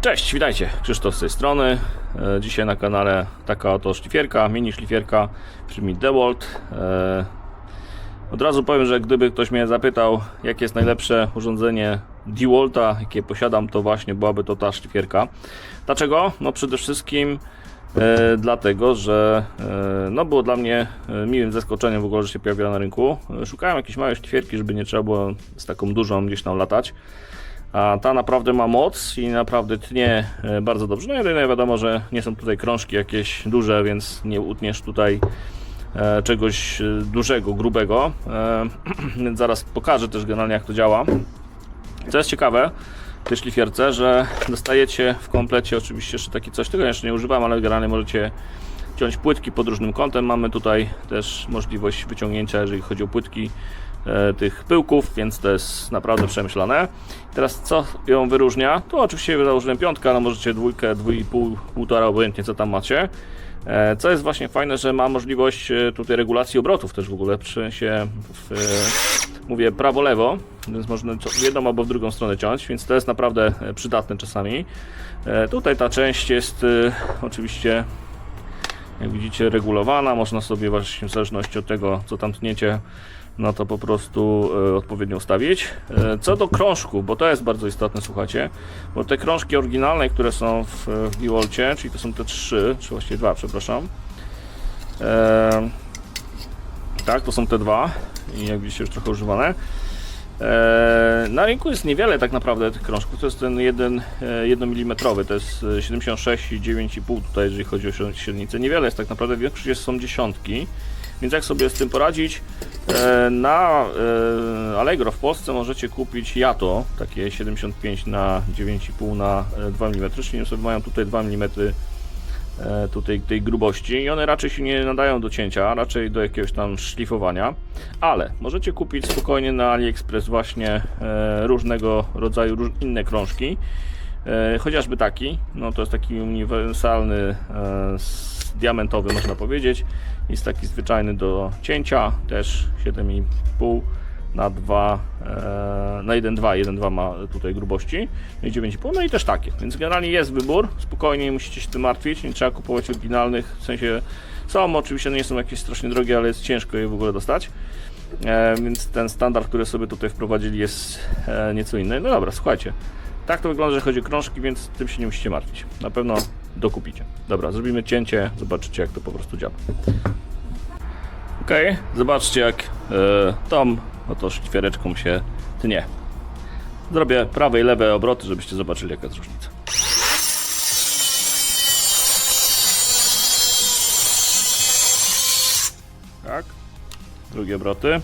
Cześć, witajcie. Krzysztof z tej strony. E, Dzisiaj na kanale taka oto szlifierka, mini szlifierka firmy DeWalt. Od razu powiem, że gdyby ktoś mnie zapytał, jakie jest najlepsze urządzenie DeWalta, jakie posiadam, to właśnie byłaby to ta szlifierka. Dlaczego? No przede wszystkim e, dlatego, że e, no było dla mnie e, miłym zaskoczeniem w ogóle, że się pojawiła na rynku. E, Szukałem jakiejś małej szlifierki, żeby nie trzeba było z taką dużą gdzieś tam latać. A ta naprawdę ma moc i naprawdę tnie e, bardzo dobrze. No jedyne wiadomo, że nie są tutaj krążki jakieś duże, więc nie utniesz tutaj e, czegoś e, dużego, grubego. Więc zaraz pokażę też generalnie jak to działa. Co jest ciekawe w tej szlifierce, że dostajecie w komplecie oczywiście jeszcze takie coś, tego jeszcze nie używam, ale generalnie możecie ciąć płytki pod różnym kątem. Mamy tutaj też możliwość wyciągnięcia, jeżeli chodzi o płytki tych pyłków, więc to jest naprawdę przemyślane. Teraz co ją wyróżnia? Tu oczywiście założyłem piątkę, ale możecie dwójkę, dwój pół, półtora, obojętnie co tam macie. E, Co jest właśnie fajne, że ma możliwość e, tutaj regulacji obrotów też w ogóle, przy się w, e, mówię prawo-lewo, więc można w jedną albo w drugą stronę ciąć, więc to jest naprawdę e, przydatne czasami. E, Tutaj ta część jest e, oczywiście jak widzicie regulowana, można sobie właśnie w zależności od tego co tam tniecie no to po prostu e, odpowiednio ustawić. E, co do krążków, bo to jest bardzo istotne, słuchajcie, bo te krążki oryginalne, które są w, w czyli to są te trzy, czy właściwie dwa, przepraszam. E, tak, to są te dwa i jak widzicie już trochę używane. E, na rynku jest niewiele tak naprawdę tych krążków, to jest ten 1 mm, to jest e, 76,9,5 tutaj jeżeli chodzi o śred- średnicę. Niewiele jest tak naprawdę, większość jest, są dziesiątki. Więc jak sobie z tym poradzić? E, Na e, Allegro w Polsce możecie kupić Jato, takie 75 na 9,5 na e, 2 mm, czyli sobie mają tutaj 2 mm e, tutaj tej grubości i one raczej się nie nadają do cięcia, raczej do jakiegoś tam szlifowania, ale możecie kupić spokojnie na AliExpress właśnie różnego rodzaju inne krążki. Chociażby taki, no to jest taki uniwersalny, diamentowy można powiedzieć. Jest taki zwyczajny do cięcia, też 7,5 na 2, e, na 1,2, 1,2 ma tutaj grubości, no i 9,5, no i też takie, więc generalnie jest wybór, spokojnie nie musicie się tym martwić, nie trzeba kupować oryginalnych, w sensie są oczywiście, no nie są jakieś strasznie drogie, ale jest ciężko je w ogóle dostać. E, więc ten standard, który sobie tutaj wprowadzili jest e, nieco inny. No dobra, słuchajcie. Tak to wygląda, że chodzi o krążki, więc tym się nie musicie martwić. Na pewno dokupicie. Dobra, zrobimy cięcie, zobaczycie jak to po prostu działa. Ok, zobaczcie jak e, tą oto szlifiereczką się tnie. Zrobię prawe i lewe obroty, żebyście zobaczyli jaka jest różnica. Tak. Drugie obroty.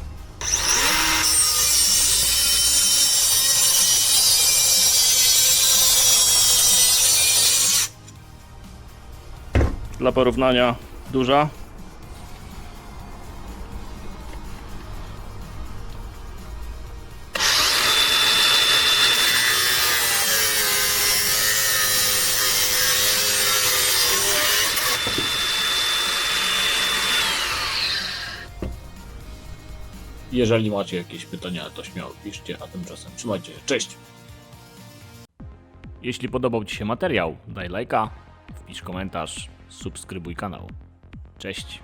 Dla porównania duża. Jeżeli macie jakieś pytania, to śmiało piszcie, a tymczasem trzymajcie się. Cześć! Jeśli podobał Ci się materiał, daj lajka, wpisz komentarz, subskrybuj kanał. Cześć.